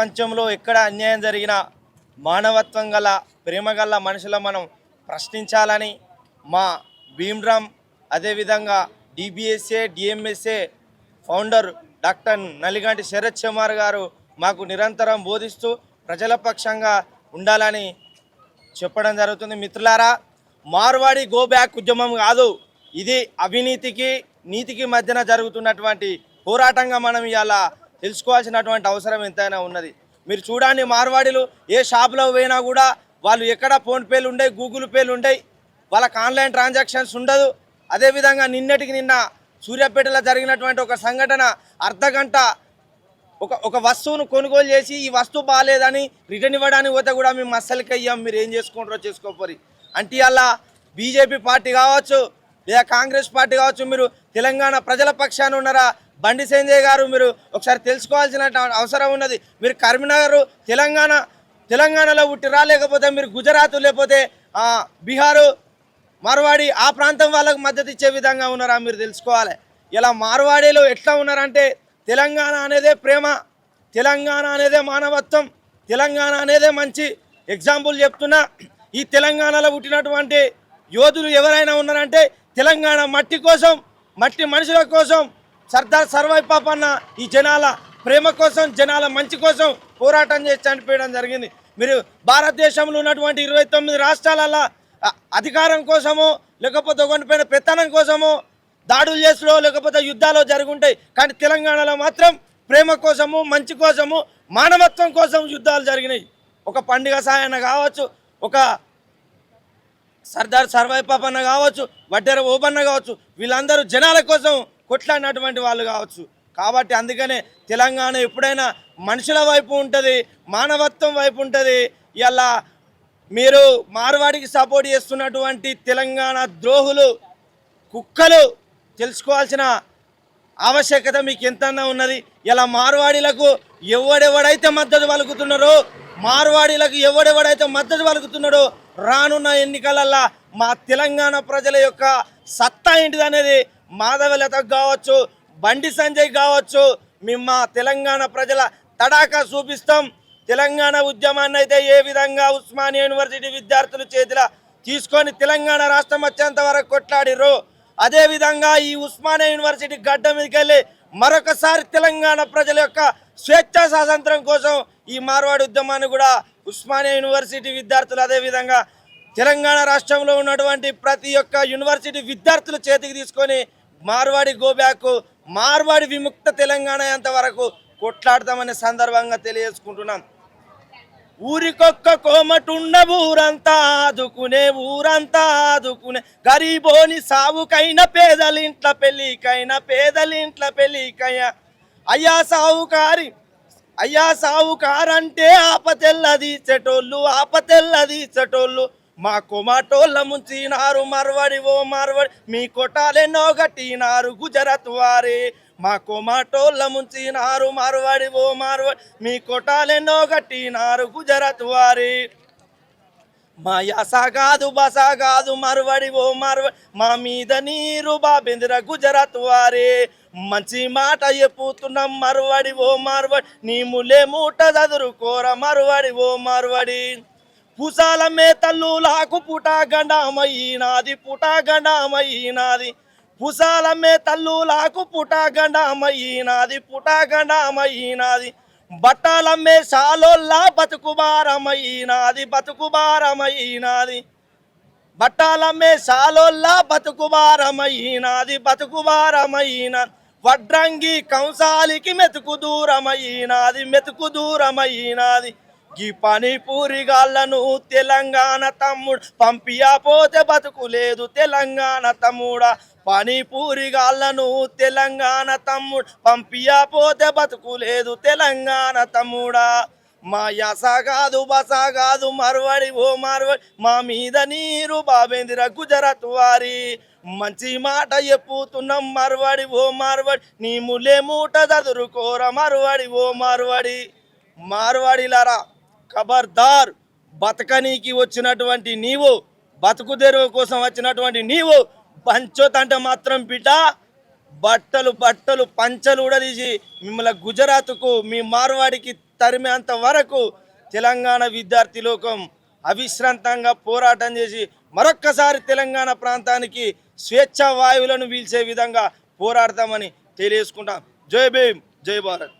ప్రపంచంలో ఎక్కడ అన్యాయం జరిగినా మానవత్వం గల ప్రేమ గల మనుషుల మనం ప్రశ్నించాలని మా భీమ్రామ్ అదేవిధంగా DBSA DMSA founder doctor Naliganti Sharath Kumar గారు మాకు నిరంతరం బోధిస్తూ ప్రజల పక్షంగా ఉండాలని చెప్పడం జరుగుతుంది. మిత్రులారా మార్వాడి గో బ్యాక్ ఉద్యమం కాదు ఇది అవినీతికి నీతికి మధ్యన జరుగుతున్నటువంటి పోరాటంగా మనం ఇవాళ తెలుసుకోవాల్సినటువంటి అవసరం ఎంతైనా ఉన్నది. మీరు చూడండి మార్వాడీలు ఏ షాప్లో పోయినా కూడా వాళ్ళు ఎక్కడ ఫోన్పేలు ఉండవు గూగుల్ పేలు ఉండవు వాళ్ళకి ఆన్లైన్ ట్రాన్సాక్షన్స్ ఉండదు. అదేవిధంగా నిన్నటికి నిన్న సూర్యాపేటలో జరిగినటువంటి ఒక సంఘటన అర్ధ గంట ఒక ఒక వస్తువును కొనుగోలు చేసి ఈ వస్తువు బాగాలేదని రిటర్న్ ఇవ్వడానికి పోతే కూడా మేము అస్సలకి అయ్యాం మీరు ఏం చేసుకుంటారో చేసుకోపోరి. అంటే అలా బీజేపీ పార్టీ కావచ్చు లేదా కాంగ్రెస్ పార్టీ కావచ్చు మీరు తెలంగాణ ప్రజల పక్షాన ఉన్నారా బండి సంజయ్ గారు మీరు ఒకసారి తెలుసుకోవాల్సిన అవసరం ఉన్నది. మీరు కరీంనగర్ తెలంగాణ తెలంగాణలో పుట్టిరా లేకపోతే మీరు గుజరాత్ లేకపోతే బీహారు మార్వాడి ఆ ప్రాంతం వాళ్ళకు మద్దతు ఇచ్చే విధంగా ఉన్నారా మీరు తెలుసుకోవాలి. ఇలా మార్వాడీలు ఎట్లా ఉన్నారంటే తెలంగాణ అనేదే ప్రేమ తెలంగాణ అనేదే మానవత్వం తెలంగాణ అనేదే మంచి ఎగ్జాంపుల్ చెప్తున్నా. ఈ తెలంగాణలో పుట్టినటువంటి యోధులు ఎవరైనా ఉన్నారంటే తెలంగాణ మట్టి కోసం మట్టి మనుషుల కోసం సర్దార్ సర్వై పాపన్న ఈ జనాల ప్రేమ కోసం జనాల మంచి కోసం పోరాటం చేసి చనిపోయడం జరిగింది. మీరు భారతదేశంలో ఉన్నటువంటి ఇరవై తొమ్మిది రాష్ట్రాలలో అధికారం కోసమో లేకపోతే ఒకటిపైన పెత్తనం కోసమో దాడులు చేసులో లేకపోతే యుద్ధాలు జరుగుంటాయి కానీ తెలంగాణలో మాత్రం ప్రేమ కోసము మంచి కోసము మానవత్వం కోసం యుద్ధాలు జరిగినాయి. ఒక పండుగ సాయన కావచ్చు ఒక సర్దార్ సర్వాయి పాపన్న కావచ్చు వడ్డెర ఓబన్న కావచ్చు వీళ్ళందరూ జనాల కోసం కొట్లాడినటువంటి వాళ్ళు కావచ్చు. కాబట్టి అందుకనే తెలంగాణ ఎప్పుడైనా మనుషుల వైపు ఉంటుంది మానవత్వం వైపు ఉంటుంది. ఇలా మీరు మార్వాడికి సపోర్ట్ చేస్తున్నటువంటి తెలంగాణ ద్రోహులు కుక్కలు తెలుసుకోవాల్సిన ఆవశ్యకత మీకు ఎంతన్నా ఉన్నది. ఇలా మార్వాడీలకు ఎవడెవడైతే మద్దతు పలుకుతున్నారో మార్వాడీలకు ఎవడెవడైతే మద్దతు పలుకుతున్నాడో రానున్న ఎన్నికలల్లా మా తెలంగాణ ప్రజల యొక్క సత్తా ఏంటిది మాధవలత కావచ్చు బండి సంజయ్ కావచ్చు మేము మా తెలంగాణ ప్రజల తడాకా చూపిస్తాం. తెలంగాణ ఉద్యమాన్ని అయితే ఏ విధంగా ఉస్మానియా యూనివర్సిటీ విద్యార్థులు చేతిలో తీసుకొని తెలంగాణ రాష్ట్రం వచ్చేంత వరకు కొట్లాడిర్రు? అదేవిధంగా ఈ ఉస్మానియా యూనివర్సిటీ గడ్డ మీదకి వెళ్ళి మరొకసారి తెలంగాణ ప్రజల యొక్క స్వేచ్ఛా స్వాతంత్రం కోసం ఈ మార్వాడి ఉద్యమాన్ని కూడా ఉస్మానియా యూనివర్సిటీ విద్యార్థులు అదే విధంగా తెలంగాణ రాష్ట్రంలో ఉన్నటువంటి ప్రతి ఒక్క యూనివర్సిటీ విద్యార్థుల చేతికి తీసుకొని మార్వాడి గోబ్యాక్ మార్వాడి విముక్త తెలంగాణ అంతవరకు కొట్లాడతామనే సందర్భంగా తెలియజేసుకుంటున్నాం. ఊరికొక్క కోమటుండ ఊరంతా ఆదుకునే ఊరంతా ఆదుకునే గరీబోని సావుకైన పేదలింట్ల పెళ్ళికైనా పేదలింట్ల పెళ్ళికయ్యా అయ్యా సావుకారి అయ్యా సావుకారంటే ఆపతెల్లది చెటోళ్ళు ఆపతెల్లది చెటోళ్ళు మా కొమాటోళ్ళ ముంచినారు మరవడి ఓ మరవడి మీ కొట్టాలెన్నో గట్టినారు గుజరాత్ వారే. మా కొమాటోళ్ళ ముంచినారు మరవడి ఓ మరవడి మీ కొట్టాలెన్నో గట్టినారు గుజరాత్ వారే. మా యాస కాదు బస కాదు మరవడి ఓ మరవడి మా మీద నీరు బాబెందిర గుజరాత్ వారే. మంచి మాట చెప్పుతున్నాం మరవడి ఓ మరవడి నీ ములే మూట చదురుకోర మరవడి ఓ మరవడి. పుసాల మేతల్లు లాకు పుట గండామయ్యినాది పుట గండామయ్యినాది. మేతల్లు లాకు పుట గండామయ్యినాది బట్టలమ్మే సాలోల్లా బతుకుబారమయ్యినాది బతుకుబారమయ్యినాది బట్టాలమ్మే సాలోల్లా బతుకుబారమయ్యినాది బతుకుబారమయ్యిన వడ్రంగి కంసాలికి మెతుకు దూరమయ్యినాది మెతుకు దూరమయ్యినాది. గీ పనిపూరి గాళ్ళను తెలంగాణ తమ్ముడు పంపియా పోతే బతుకు లేదు తెలంగాణ తమ్ముడా. పనిపూరి గాళ్ళను తెలంగాణ తమ్ముడు పంపియా పోతే బతుకు లేదు తెలంగాణ తమ్ముడా. మా యాస కాదు బస కాదు మరవడి ఓ మరవడి మా మీద నీరు బాబేందిర గుజరాత్ వారి. మంచి మాట చెప్పుతున్నాం మరవడి ఓ మరవడి నీ ములే మూట దదురుకోర మరవడి ఓ మరవడి. మార్వాడిలారా. ఖబర్దార్ బతకనీకి వచ్చినటువంటి నీవు బతుకు తెరువు కోసం వచ్చినటువంటి నీవు పంచోత్ అంటే మాత్రం బిడ్డ బట్టలు బట్టలు పంచలు ఉడదీసి మిమ్మల్ని గుజరాత్కు మీ మార్వాడికి తరిమేంత వరకు తెలంగాణ విద్యార్థి లోకం అవిశ్రాంతంగా పోరాటం చేసి మరొక్కసారి తెలంగాణ ప్రాంతానికి స్వేచ్ఛ వాయువులను పీల్చే విధంగా పోరాడతామని తెలియజేసుకుంటాం. జై భీమ్ జై భారత్.